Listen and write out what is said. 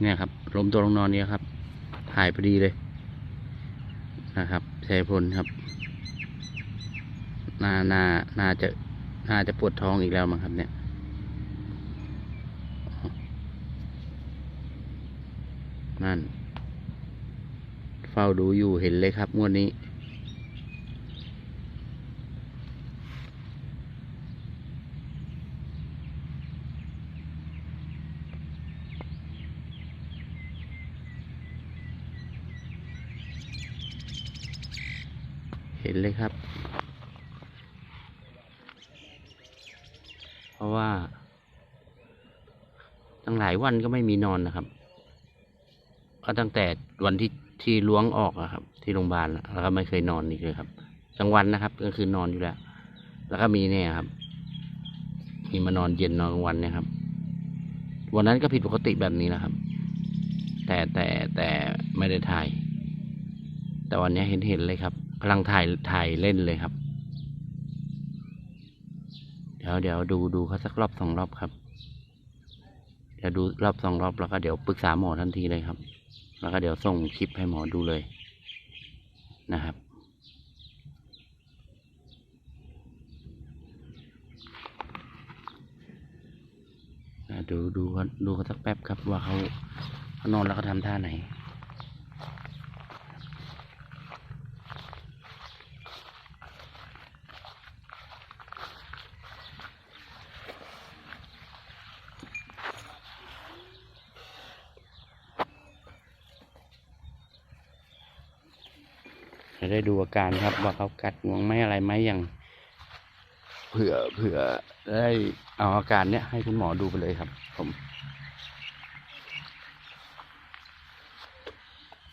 เนี่ยครับลมตัวลงนอนเนี่ยครับ ถ่ายพอดีเลย นะครับชัยพลครับน่าน่าน่าจะน่าจะปวดท้องอีกแล้วมั้งครับ เนี่ยนั่น เฝ้าดูอยู่เห็นเลยครับงวดนี้ เห็นเลยครับ เพราะว่า ตั้งหลายวันก็ไม่มีนอนนะครับ ก็ตั้งแต่วันที่ที่ล้วงออกอะครับ ที่โรงพยาบาลแล้วก็ไม่เคยนอนอีกเลยครับกลางวันนะครับกลางคืนนอนอยู่แล้ว แล้วก็มีเนี่ยครับ มีมานอนเย็นนอนกลางวันเนี่ยครับวันนั้นก็ผิดปกติแบบนี้นะครับ แต่แต่แต่ไม่ได้ถ่าย แต่วันนี้เห็นเห็นเลยครับ กำลังถ่ายถ่ายเล่นเลยครับ เดี๋ยวเดี๋ยวดูดูเขาสักรอบสองรอบครับ เดี๋ยวดูรอบสองรอบแล้วก็เดี๋ยวปรึกษาหมอทันทีเลยครับ แล้วก็เดี๋ยวส่งคลิปให้หมอดูเลยนะครับ ดูดูเขาดูเขาสักแป๊บครับว่าเขาเขานอนแล้วเขาทำท่าไหน จะได้ดูอาการครับ ว่าเขากัดงวงไหมอะไรไหมอย่าง เผื่อเผื่อได้เอาอาการเนี้ยให้คุณหมอดูไปเลยครับ ผม